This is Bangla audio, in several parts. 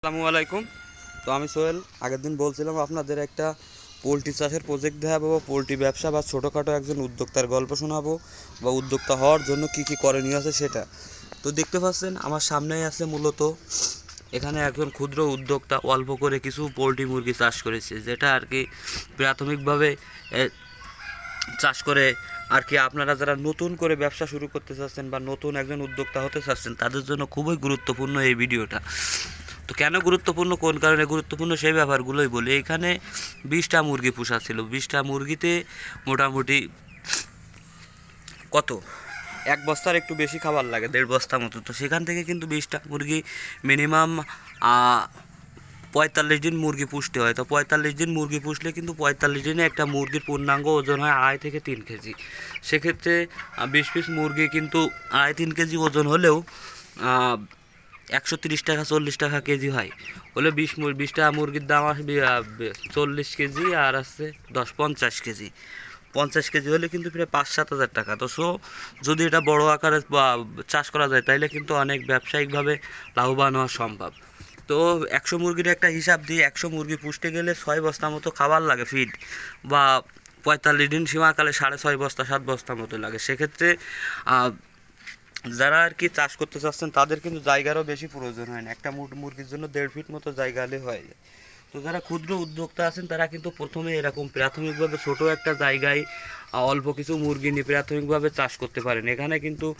আসসালামু আলাইকুম। তো আমি সোহেল, আগের দিন বলছিলাম আপনাদের একটা পোলট্রি চাষের প্রজেক্ট দেখাবো, বা পোলট্রি ব্যবসা, বা ছোটোখাটো একজন উদ্যোক্তার গল্প শোনাবো, বা উদ্যোক্তা হওয়ার জন্য কি কি করণীয় আছে সেটা। তো দেখতে পাচ্ছেন, আমার সামনেই আছে মূলত এখানে একজন ক্ষুদ্র উদ্যোক্তা, অল্প করে কিছু পোলট্রি মুরগি চাষ করেছে, যেটা আর কি প্রাথমিকভাবে চাষ করে আর কি আপনারা যারা নতুন করে ব্যবসা শুরু করতে চাচ্ছেন, বা নতুন একজন উদ্যোক্তা হতে চাচ্ছেন, তাদের জন্য খুবই গুরুত্বপূর্ণ এই ভিডিওটা। তো কেন গুরুত্বপূর্ণ, কোন কারণে গুরুত্বপূর্ণ সেই ব্যাপারগুলোই বলি। এখানে বিশটা মুরগি পোষা ছিল। বিশটা মুরগিতে মোটামুটি কত? এক বস্তার একটু বেশি খাবার লাগে, দেড় বস্তা মতো। তো সেখান থেকে কিন্তু বিশটা মুরগি মিনিমাম পঁয়তাল্লিশ দিন মুরগি পুষতে হয়। তো পঁয়তাল্লিশ দিন মুরগি পুষলে কিন্তু পঁয়তাল্লিশ দিনে একটা মুরগির পূর্ণাঙ্গ ওজন হয় আড়াই থেকে তিন কেজি। সেক্ষেত্রে বিশ পিস মুরগি কিন্তু আড়াই, তিন কেজি ওজন হলেও একশো তিরিশ টাকা, চল্লিশ টাকা কেজি হয়। হলে বিশ মুর বিশটা মুরগির দাম আসবে চল্লিশ কেজি আর আসছে দশ পঞ্চাশ কেজি। পঞ্চাশ কেজি হলে কিন্তু প্রায় পাঁচ সাত হাজার টাকা। তো সো, যদি এটা বড় আকারে চাষ করা যায়, তাইলে কিন্তু অনেক ব্যবসায়িকভাবে লাভবান হওয়া সম্ভব। তো একশো মুরগির একটা হিসাব দিয়ে একশো মুরগি পুষতে গেলে ছয় বস্তা মতো খাবার লাগে ফিড বা পঁয়তাল্লিশ দিন সীমাকালে সাড়ে ছয় বস্তা, সাত বস্তা মতো লাগে। সেক্ষেত্রে যারা আর কি চাষ করতে চাচ্ছেন, তাদের কিন্তু জায়গারও বেশি প্রয়োজন হয় না। একটা মুর- মুরগির জন্য দেড় ফিট মতো জায়গা হলে হয়ে। যায় তো যারা ক্ষুদ্র উদ্যোক্তা আছেন, তারা কিন্তু প্রথমে এরকম প্রাথমিকভাবে ছোট একটা জায়গায় অল্প কিছু মুরগি নিয়ে প্রাথমিকভাবে চাষ করতে পারেন। এখানে কিন্তু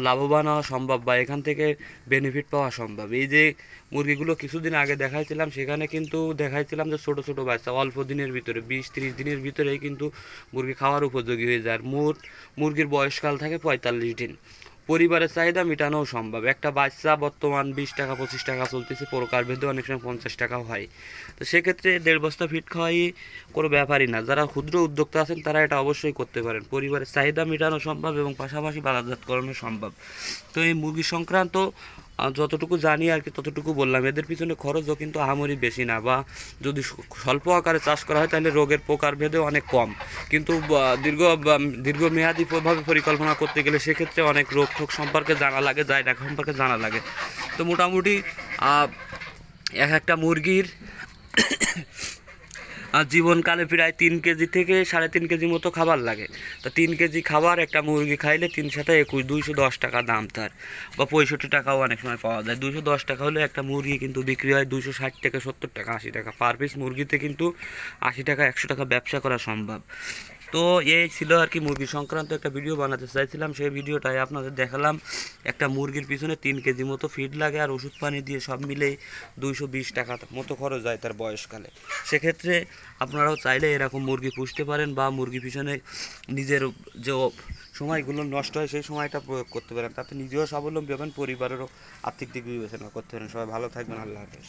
লাভবান হওয়া সম্ভব বা এখান থেকে বেনিফিট পাওয়া সম্ভব। এই যে মুরগিগুলো কিছুদিন আগে দেখাইছিলাম, সেখানে কিন্তু দেখাইছিলাম যে ছোট ছোট বাচ্চা অল্প দিনের ভিতরে, বিশ, তিরিশ দিনের ভিতরেই কিন্তু মুরগি খাওয়ার উপযোগী হয়ে যায়। আর মোট মুরগির বয়সকাল থাকে পঁয়তাল্লিশ দিন। পরিবারের চাহিদা মেটানোও সম্ভব। একটা বাচ্চা বর্তমান বিশ টাকা, পঁচিশ টাকা চলতেছে, প্রকার ভেদে অনেক সময় পঞ্চাশ টাকাও হয়। তো সেক্ষেত্রে দেড় বস্তা ফিট খাওয়াই কোনো ব্যাপারই না। যারা ক্ষুদ্র উদ্যোক্তা আছেন, তারা এটা অবশ্যই করতে পারেন। পরিবারের চাহিদা মেটানো সম্ভব এবং পাশাপাশি বাজারজাতকরণও সম্ভব। তো এই মুরগি সংক্রান্ত যতটুকু জানি আর কি, ততটুকু বললাম। এদের পিছনে খরচও কিন্তু আহামরি বেশি না, বা যদি স্বল্প আকারে চাষ করা হয়, তাহলে রোগের প্রকার ভেদে অনেক কম। কিন্তু দীর্ঘ দীর্ঘমেয়াদী প্রভাবে পরিকল্পনা করতে গেলে সেক্ষেত্রে অনেক রোগ ঠোক সম্পর্কে জানা লাগে যায় জায়গা সম্পর্কে জানা লাগে। তো মোটামুটি এক একটা মুরগির আর জীবনকালে প্রায় তিন কেজি থেকে সাড়ে তিন কেজি মতো খাবার লাগে। তো তিন কেজি খাবার একটা মুরগি খাইলে তিন সাথে একুশ, দুইশো দশ টাকা দাম তার। বা পঁয়ষট্টি টাকাও অনেক সময় পাওয়া যায়। দুশো দশ টাকা হলে একটা মুরগি কিন্তু বিক্রি হয় দুশো ষাট থেকে সত্তর টাকা, আশি টাকা। পার পিস মুরগিতে কিন্তু আশি টাকা, একশো টাকা ব্যবসা করা সম্ভব। তো এই ছিল আর কি মুরগি সংক্রান্ত একটা ভিডিও বানাতে চাইছিলাম। সেই ভিডিওটাই আপনাদের দেখালাম, একটা মুরগির পিছনে তিন কেজি মতো ফিড লাগে আর ওষুধ পানি দিয়ে সব মিলে দুইশো বিশ টাকা মতো খরচ যায় তার বয়সকালে। সেক্ষেত্রে আপনারাও চাইলে এরকম মুরগি পুষতে পারেন বা মুরগি পিছনে নিজের যে সময়গুলো নষ্ট হয় সেই সময়টা প্রয়োগ করতে পারেন। তাতে নিজেও স্বাবলম্বী হবেন, পরিবারেরও আর্থিক দিক বিবেচনা করতে পারেন। সবাই ভালো থাকবেন, আল্লাহ হাফেজ।